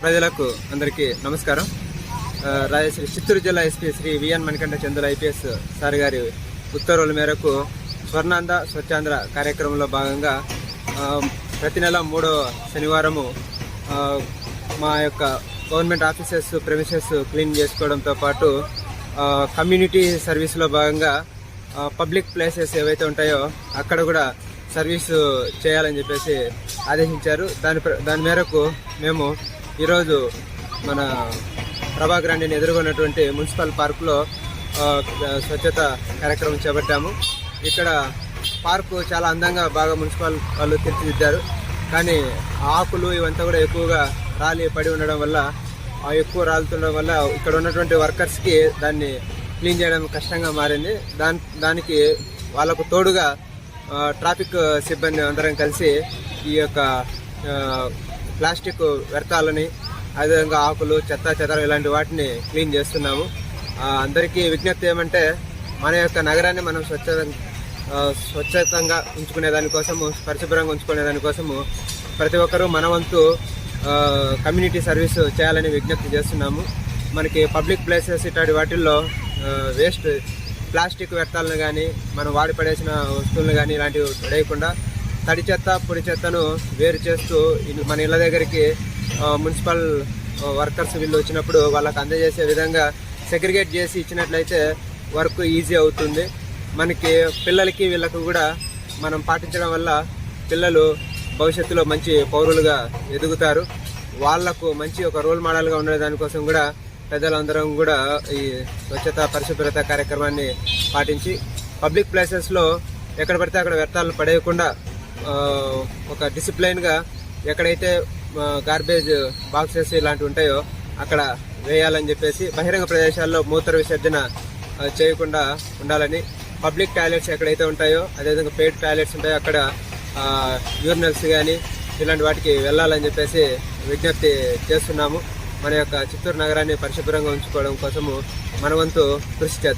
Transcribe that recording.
ప్రజలకు అందరికీ నమస్కారం. రాజశ్రీ చిత్తూరు జిల్లా SP Shri V N Manikanta Chandra IPS sir గారి ఉత్తర్వుల మేరకు స్వర్ణాంధ్ర స్వచ్ఛాంధ్ర కార్యక్రమంలో భాగంగా ప్రతి నెల మూడో శనివారము మా యొక్క గవర్నమెంట్ ఆఫీసెస్ ప్రెమిసెస్ క్లీన్ చేసుకోవడంతో పాటు కమ్యూనిటీ సర్వీస్లో భాగంగా పబ్లిక్ ప్లేసెస్ ఏవైతే ఉంటాయో అక్కడ కూడా సర్వీస్ చేయాలని చెప్పేసి ఆదేశించారు. దాని ప్ర- దాని మేరకు మేము ఈరోజు మన ప్రభాగ్రాండిని ఎదుర్కొన్నటువంటి మున్సిపల్ పార్కులో స్వచ్ఛత కార్యక్రమం చేపట్టాము. ఇక్కడ పార్కు చాలా అందంగా బాగా మున్సిపల్ వాళ్ళు తీర్చిదిద్దారు. కానీ ఆకులు ఇవంతా కూడా ఎక్కువగా రాలి పడి ఉండడం వల్ల ఎక్కువ రాలుతుండడం వల్ల ఇక్కడ ఉన్నటువంటి వర్కర్స్కి దాన్ని క్లీన్ చేయడం కష్టంగా మారింది. దాని దానికి వాళ్ళకు తోడుగా ట్రాఫిక్ సిబ్బంది అందరం కలిసి ఈ యొక్క ప్లాస్టిక్ వ్యర్థాలని అదేవిధంగా ఆకులు చెత్త చెదరం ఇలాంటి వాటిని క్లీన్ చేస్తున్నాము. అందరికీ విజ్ఞప్తి ఏమంటే మన యొక్క నగరాన్ని మనం స్వచ్ఛ స్వచ్ఛతంగా ఉంచుకునే దానికోసము పరిశుభ్రంగా ఉంచుకునే దానికోసము ప్రతి ఒక్కరూ మన వంతు కమ్యూనిటీ సర్వీస్ చేయాలని విజ్ఞప్తి చేస్తున్నాము. మనకి పబ్లిక్ ప్లేసెస్ ఇట్లాంటి వాటిల్లో వేస్ట్ ప్లాస్టిక్ వ్యర్థాలను కానీ మనం వాడి పడేసిన వస్తువులను కానీ ఇలాంటివి వేయకుండా తడి చెత్త పొడి చెత్తను వేరు చేస్తూ మన ఇళ్ళ దగ్గరికి మున్సిపల్ వర్కర్స్ వీళ్ళు వచ్చినప్పుడు వాళ్ళకి అందజేసే విధంగా సెగ్రిగేట్ చేసి ఇచ్చినట్లయితే వర్క్ ఈజీ అవుతుంది. మనకి పిల్లలకి వీళ్ళకు కూడా మనం పాటించడం వల్ల పిల్లలు భవిష్యత్తులో మంచి పౌరులుగా ఎదుగుతారు. వాళ్ళకు మంచి ఒక రోల్ మోడల్గా ఉండే దానికోసం కూడా పెద్దలందరం కూడా ఈ స్వచ్ఛత పరిశుభ్రత కార్యక్రమాన్ని పాటించి పబ్లిక్ ప్లేసెస్లో ఎక్కడ పడితే అక్కడ వ్యర్థాలు పడేయకుండా ఒక డిసిప్లైన్గా ఎక్కడైతే గార్బేజ్ బాక్సెస్ ఇలాంటివి ఉంటాయో అక్కడ వేయాలని చెప్పేసి బహిరంగ ప్రదేశాల్లో మూత్ర విసర్జన చేయకుండా ఉండాలని పబ్లిక్ టాయిలెట్స్ ఎక్కడైతే ఉంటాయో అదేవిధంగా పెయిడ్ టాయిలెట్స్ ఉంటాయో అక్కడ యూరినల్స్ కానీ ఇలాంటి వాటికి వెళ్ళాలని చెప్పేసి విజ్ఞప్తి చేస్తున్నాము. మన యొక్క చిత్తూరు నగరాన్ని పరిశుభ్రంగా ఉంచుకోవడం కోసము మన వంతు కృషి చేద్దాం.